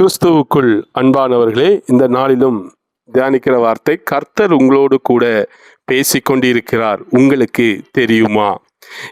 கிறிஸ்துவுக்குள் அன்பானவர்களே இந்த நாளிலும் தியானிக்கிற வார்த்தை கர்த்தர் உங்களோடு கூட பேசிக்கொண்டிருக்கிறார். உங்களுக்கு தெரியுமா?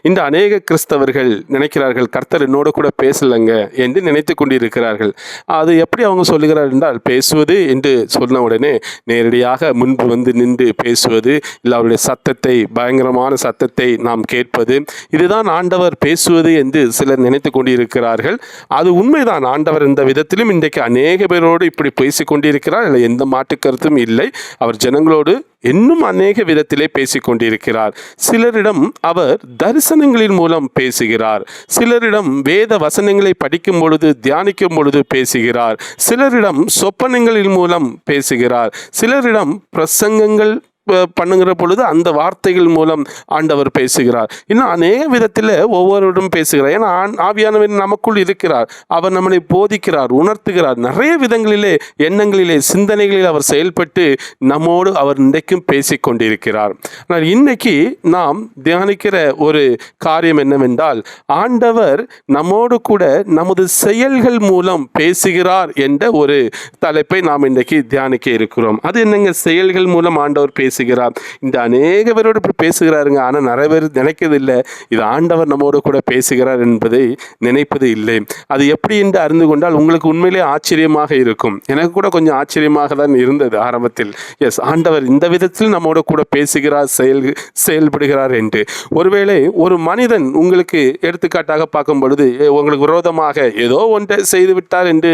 இந்த அநேக கிறிஸ்தவர்கள் நினைக்கிறார்கள் கர்த்தர் என்னோட கூட பேசலைங்க என்று நினைத்து கொண்டிருக்கிறார்கள். அது எப்படி அவங்க சொல்லுகிறார் என்றால் பேசுவது என்று சொன்ன உடனே நேரடியாக முன்பு வந்து நின்று பேசுவது இல்லை அவருடைய சத்தத்தை பயங்கரமான சத்தத்தை நாம் கேட்பது இதுதான் ஆண்டவர் பேசுவது என்று சிலர் நினைத்து கொண்டிருக்கிறார்கள். அது உண்மைதான் ஆண்டவர் இந்த விதத்திலும் இன்றைக்கு அநேக பேரோடு இப்படி பேசிக்கொண்டிருக்கிறார் இல்லை எந்த மாற்று கருத்தும் இல்லை. அவர் ஜனங்களோடு இன்னும் அநேக விதத்திலே பேசிக் கொண்டிருக்கிறார் சிலரிடம் அவர் தரிசனங்களின் மூலம் பேசுகிறார். சிலரிடம் வேத வசனங்களை படிக்கும் பொழுது தியானிக்கும் பொழுது பேசுகிறார். சிலரிடம் சொப்பனங்களின் மூலம் பேசுகிறார். சிலரிடம் பிரசங்கங்கள் பண்ணுங்கிற பொழுது அந்த வார்த்தைகள் மூலம் ஆண்டவர் பேசுகிறார். இன்னும் அநேக விதத்தில் ஒவ்வொருவரும் பேசுகிறார். ஏன்னா ஆண்- ஆவியானவர் நமக்குள் இருக்கிறார். அவர் நம்மளை போதிக்கிறார் உணர்த்துகிறார். நிறைய விதங்களிலே எண்ணங்களிலே சிந்தனைகளில் அவர் செயல்பட்டு நம்மோடு அவர் இன்றைக்கும் பேசிக் கொண்டிருக்கிறார் ஆனால் இன்னைக்கு நாம் தியானிக்கிற ஒரு காரியம் என்னவென்றால் ஆண்டவர் நம்மோடு கூட நமது செயல்கள் மூலம் பேசுகிறார் என்ற ஒரு தலைப்பை நாம் இன்றைக்கு தியானிக்க இருக்கிறோம். அது என்னங்க? செயல்கள் மூலம் ஆண்டவர் பேசுகிறார். இந்த அநேக பேரோடு இப்படி பேசுகிறாருங்க. ஆனால் நிறைய பேர் நினைக்கிறதில்லை இது ஆண்டவர் நம்மோடு கூட பேசுகிறார் என்பதை நினைப்பது இல்லை. அது எப்படி என்று அறிந்து கொண்டால் உங்களுக்கு உண்மையிலே ஆச்சரியமாக இருக்கும். எனக்கு கூட கொஞ்சம் ஆச்சரியமாக தான் இருந்தது ஆரம்பத்தில். எஸ் ஆண்டவர் இந்த விதத்தில் நம்மோடு கூட பேசுகிறார் செயல் செயல்படுகிறார் என்று. ஒருவேளை ஒரு மனிதன் உங்களுக்கு எடுத்துக்காட்டாக பார்க்கும் பொழுது உங்களுக்கு விரோதமாக ஏதோ ஒன்றை செய்து விட்டார் என்று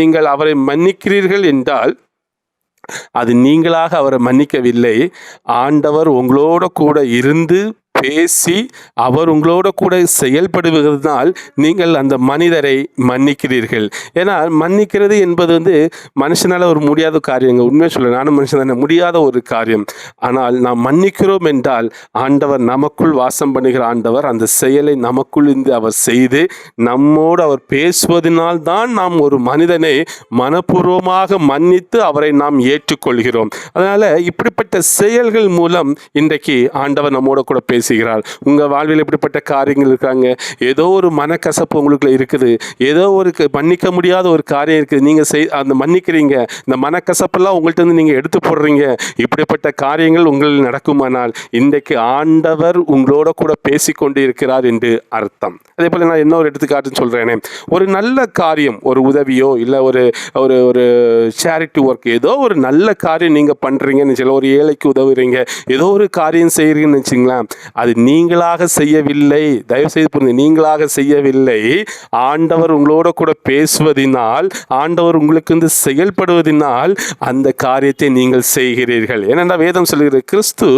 நீங்கள் அவரை மன்னிக்கிறீர்கள் என்றால் அது நீங்களாக அவரை மன்னிக்கவில்லை. ஆண்டவர் உங்களோட கூட இருந்து பேசி அவர் உங்களோட கூட செயல்படுவதனால் நீங்கள் அந்த மனிதரை மன்னிக்கிறீர்கள். ஏன்னா மன்னிக்கிறது என்பது வந்து மனுஷனால் ஒரு முடியாத காரியங்க உண்மையை சொல்ல நானும் மனுஷன் தானே. முடியாத ஒரு காரியம். ஆனால் நாம் மன்னிக்கிறோம் என்றால் ஆண்டவர் நமக்குள் வாசம் பண்ணுகிற ஆண்டவர் அந்த செயலை நமக்குள் இருந்து அவர் செய்து நம்மோடு அவர் பேசுவதனால் தான் நாம் ஒரு மனிதனை மனப்பூர்வமாக மன்னித்து அவரை நாம் ஏற்றுக்கொள்கிறோம். அதனால் இப்படிப்பட்ட செயல்கள் மூலம் இன்றைக்கு ஆண்டவர் நம்மோட கூட பேசுகிறாள் உங்கள் வாழ்வில் இப்படிப்பட்ட காரியங்கள் இருக்காங்க? ஏதோ ஒரு மனக்கசப்பு உங்களுக்குள்ள இருக்குது. ஏதோ ஒரு மன்னிக்க முடியாத ஒரு காரியம் இருக்குது. நீங்கள் செய் அந்த மன்னிக்கிறீங்க. இந்த மனக்கசப்பெல்லாம் உங்கள்கிட்ட இருந்து நீங்கள் எடுத்து போடுறீங்க. இப்படிப்பட்ட காரியங்கள் உங்களில் நடக்குமானால் இன்றைக்கு ஆண்டவர் உங்களோட கூட பேசிக்கொண்டு இருக்கிறார் என்று அர்த்தம். அதே போல் நான் இன்னொரு எடுத்துக்காட்டுன்னு சொல்கிறேனே ஒரு நல்ல காரியம் ஒரு உதவியோ இல்லை ஒரு ஒரு ஒரு சேரிட்டி ஒர்க் ஏதோ ஒரு நல்ல காரியம் நீங்கள் பண்ணுறீங்கன்னு சொல்ல ஒரு ஏழைக்கு உதவுறீங்க. ஏதோ ஒரு காரியம் செய்கிறீங்கன்னு வச்சுங்களேன் அது நீங்களாக செய்யவில்லை. தயவு செய்து புரிந்து நீங்களாக செய்யவில்லை. ஆண்டவர் உங்களோட கூட பேசுவதினால் ஆண்டவர் உங்களுக்கு வந்து செயல்படுவதினால் அந்த காரியத்தை நீங்கள் செய்கிறீர்கள். ஏனென்றால் வேதம் சொல்கிறது கிறிஸ்து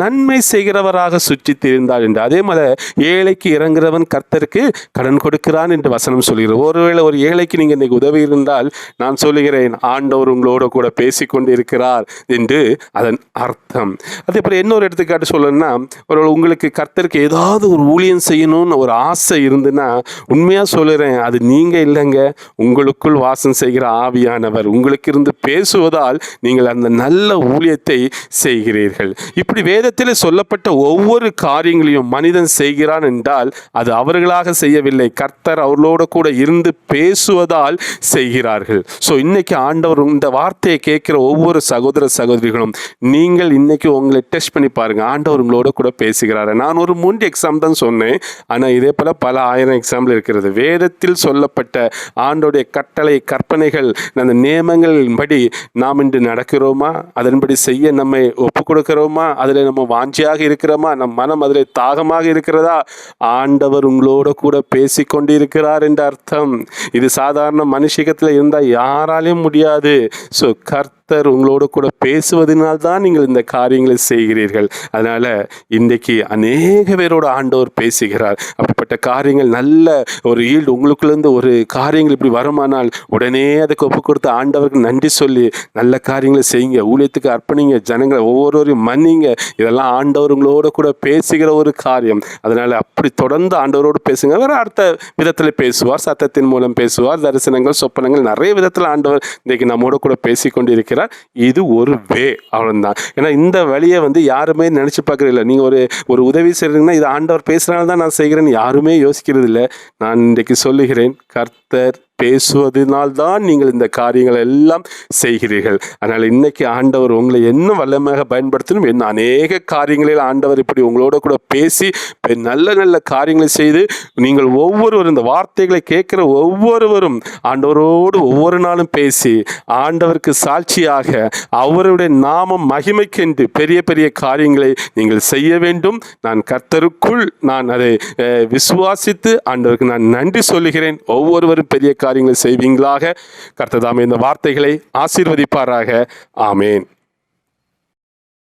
நன்மை செய்கிறவராக சுற்றித்திருந்தார் என்று. அதே மாதிரி ஏழைக்கு இறங்குறவன் கர்த்தருக்கு கடன் கொடுக்கிறான் என்று வசனம் சொல்கிறது ஒருவேளை ஒரு ஏழைக்கு நீங்கள் இன்னைக்கு உதவி இருந்தால் நான் சொல்லுகிறேன் ஆண்டவர் உங்களோட கூட பேசிக்கொண்டு இருக்கிறார் என்று அதன் அர்த்தம். அதே போல் இன்னொரு எடுத்துக்காட்டு சொல்லணும்னா ஒரு உங்களுக்கு கர்த்தருக்கு ஏதாவது ஒரு ஊழியம் செய்யணும்னு ஒரு ஆசை இருந்துன்னா உண்மையாக சொல்லுறேன் அது நீங்கள் இல்லைங்க. உங்களுக்குள் வாசம் செய்கிற ஆவியானவர் உங்களுக்கு இருந்து பேசுவதால் நீங்கள் அந்த நல்ல ஊழியத்தை செய்கிறீர்கள். இப்படி வேதத்தில் சொல்லப்பட்ட ஒவ்வொரு காரியங்களையும் மனிதன் செய்கிறான் என்றால் அது அவர்களாக செய்யவில்லை. கர்த்தர் அவர்களோட கூட இருந்து பேசுவதால் செய்கிறார்கள். ஸோ இன்னைக்கு ஆண்டவர் இந்த வார்த்தையை கேட்கிற ஒவ்வொரு சகோதர சகோதரிகளும் நீங்கள் இன்னைக்கு உங்களை டெஸ்ட் பண்ணி பாருங்க. ஆண்டவர் உங்களோட கூட பேசுகிறார். நான் ஒரு மூன்று எக்ஸாம் தான் சொன்னேன். ஆனால் இதே போல் பல ஆயிரம் எக்ஸாம்பிள் இருக்கிறது. வேதத்தில் சொல்லப்பட்ட ஆண்டோடைய கட்டளை கற்பனைகள் அந்த நியமங்களின் படி நாம் இன்று நடக்கிறோமா? அதன்படி செய்ய நம்மை ஒப்பு கொடுக்கிறோமா? அதில் நம்ம வாஞ்சியாக இருக்கிறோமா? நம் மனம் அதில் தாகமாக இருக்கிறதா? ஆண்டவர் உங்களோட கூட பேசி கொண்டிருக்கிறார் என்ற அர்த்தம். இது சாதாரண மனுஷகத்தில் இருந்தால் யாராலையும் முடியாது. ஸோ கர்த்தர் உங்களோட கூட பேசுவதனால் தான் நீங்கள் இந்த காரியங்களை செய்கிறீர்கள். அதனால் இன்றைக்கு அநேக பேரோட ஆண்டவர் பேசுகிறார். அப்படிப்பட்ட காரியங்கள் நல்ல ஒரு ஈல்டு உங்களுக்குள்ளேருந்து ஒரு காரியங்கள் இப்படி வருமானால் உடனே அதுக்கு ஒப்பு கொடுத்து ஆண்டவருக்கு நன்றி சொல்லி நல்ல காரியங்களை செய்யுங்க. ஊழியத்துக்கு அர்ப்பணிங்க ஜனங்களை ஒவ்வொருவரையும் மன்னிங்க. இதெல்லாம் ஆண்டவர் உங்களோட கூட பேசுகிற ஒரு காரியம். அதனால் அப்படி தொடர்ந்து ஆண்டவரோடு பேசுங்க. வேறு அடுத்த விதத்தில் பேசுவார். சத்தத்தின் மூலம் பேசுவார். தரிசனங்கள் சொப்பனங்கள் நிறைய விதத்தில் ஆண்டவர் இன்றைக்கு நம்மோட கூட பேசி கொண்டிருக்கிறார் இது ஒரு வே அவ்வளோதான் ஏன்னா இந்த வழியை வந்து யாருமே நினச்சி பார்க்குறதில்ல இல்லை. நீங்கள் ஒரு ஒரு உதவி செய்கிறீங்கன்னா இது ஆண்டவர் பேசுகிறனால தான் நான் செய்கிறேன்னு யாருமே யோசிக்கிறது இல்லை. நான் இன்றைக்கு சொல்லுகிறேன் கர்த்தர் பேசுவதனால்தான் நீங்கள் இந்த காரியங்கள் எல்லாம் செய்கிறீர்கள். அதனால் இன்னைக்கு ஆண்டவர் உங்களை என்ன வல்லமாக பயன்படுத்தணும் என்ன அநேக காரியங்களில் ஆண்டவர் இப்படி உங்களோட கூட பேசி நல்ல நல்ல காரியங்களை செய்து நீங்கள் ஒவ்வொருவரும் இந்த வார்த்தைகளை கேட்குற ஒவ்வொருவரும் ஆண்டவரோடு ஒவ்வொரு நாளும் பேசி ஆண்டவருக்கு சாட்சியாக அவருடைய நாமம் மகிமைக்கென்று பெரிய பெரிய காரியங்களை நீங்கள் செய்ய வேண்டும். நான் கர்த்தருக்குள் நான் அதை விசுவாசித்து ஆண்டவருக்கு நான் நன்றி சொல்லுகிறேன். ஒவ்வொருவரும் பெரிய காரியங்களை செய்வீங்களாக. கர்த்ததாமே இந்த வார்த்தைகளை ஆசீர்வதிப்பாராக. ஆமேன்.